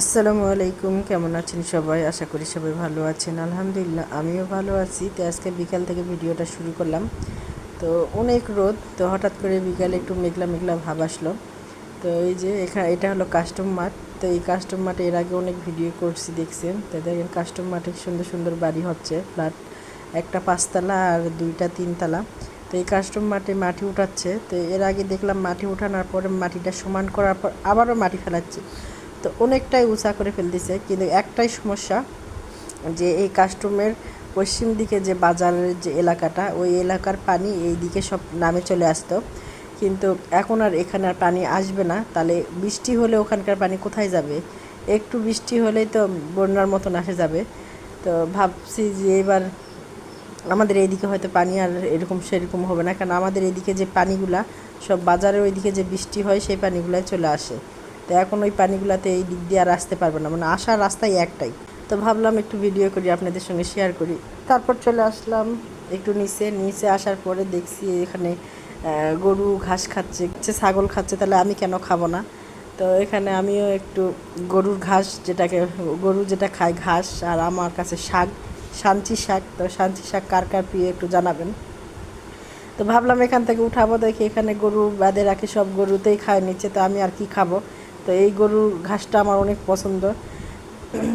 আসসালামু আলাইকুম, কেমন আছেন সবাই? আশা করি সবাই ভালো আছেন। আলহামদুলিল্লাহ, আমিও ভালো আছি। তো আজকে বিকাল থেকে ভিডিওটা শুরু করলাম। তো অনেক রোদ, তো হঠাৎ করে বিকালে একটু মেঘলা মেঘলা ভাব আসলো। তো এই যে এখানে এটা হলো কাস্টম মাঠ। তো এই কাস্টম মাঠে এর আগে অনেক ভিডিও করছি, দেখছেন? তো দেখেন কাস্টম মাঠে সুন্দর সুন্দর বাড়ি হচ্ছে। ফ্ল্যাট একটা পাঁচতলা আর দুইটা তিনতলা। তো এই কাস্টম মাঠে মাটি উঠাচ্ছে। তো এর আগে দেখলাম মাটি উঠানোর পরে মাটিটা সমান করার পর আবারও মাটি ফেলাচ্ছে। তো অনেকটাই উঁচা করে ফেলতেছে। কিন্তু একটাই সমস্যা যে এই কাস্টমের পশ্চিম দিকে যে বাজারের যে এলাকাটা, ওই এলাকার পানি এই দিকে সব নামে চলে আসতো। কিন্তু এখন আর এখানে আর পানি আসবে না। তাহলে বৃষ্টি হলে ওখানকার পানি কোথায় যাবে? একটু বৃষ্টি হলেই তো বন্যার মতন আসে যাবে। তো ভাবছি যে এবার আমাদের এইদিকে হয়তো পানি আর এরকম সেরকম হবে না। কারণ আমাদের এদিকে যে পানিগুলা, সব বাজারের ওইদিকে যে বৃষ্টি হয়, সেই পানিগুলাই চলে আসে। তো এখন ওই পানিগুলাতে এই দিক দিয়ে আর আসতে পারবে না। মানে আসার রাস্তাই একটাই। তো ভাবলাম একটু ভিডিও করি, আপনাদের সঙ্গে শেয়ার করি। তারপর চলে আসলাম একটু নিচে। নিচে আসার পরে দেখছি এখানে গরু ঘাস খাচ্ছে ছাগল খাচ্ছে, তাহলে আমি কেন খাব না? তো এখানে আমিও একটু গরুর ঘাস যেটাকে, গরু যেটা খায় ঘাস আর আমার কাছে শাক শান্তি শাক। তো শান্তি শাক কার কার প্রিয় একটু জানাবেন। তো ভাবলাম এখান থেকে উঠাবো, দেখি এখানে গরু বাদে রাখি, সব গরুতেই খায় নিচ্ছে তো আমি আর কি খাব? তো এই গরুর ঘাসটা আমার অনেক পছন্দ।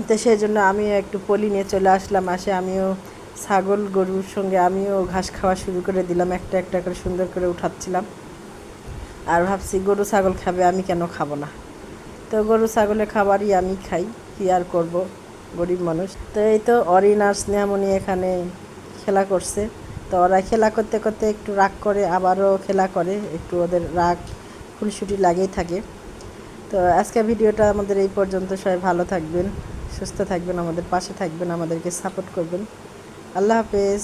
তো সেই জন্য আমিও একটু পলি নিয়ে চলে আসলাম, আসে আমিও ছাগল গরুর সঙ্গে আমিও ঘাস খাওয়া শুরু করে দিলাম, একটা একটা করে সুন্দর করে উঠাচ্ছিলাম। আর ভাবছি গরু ছাগল খাবে, আমি কেন খাব না? তো গরু ছাগলের খাবারই আমি খাই, কি আর করব, গরিব মানুষ। তো এই তো অরিন আর স্নেহামণি এখানে খেলা করছে। তো ওরা খেলা করতে করতে একটু রাগ করে, আবারও খেলা করে, একটু ওদের রাগ, খুনসুটি লাগেই থাকে। তো আজকে ভিডিওটা আমাদের এই পর্যন্ত। সবাই ভালো থাকবেন, সুস্থ থাকবেন, আমাদের পাশে থাকবেন, আমাদেরকে সাপোর্ট করবেন। আল্লাহ হাফেজ।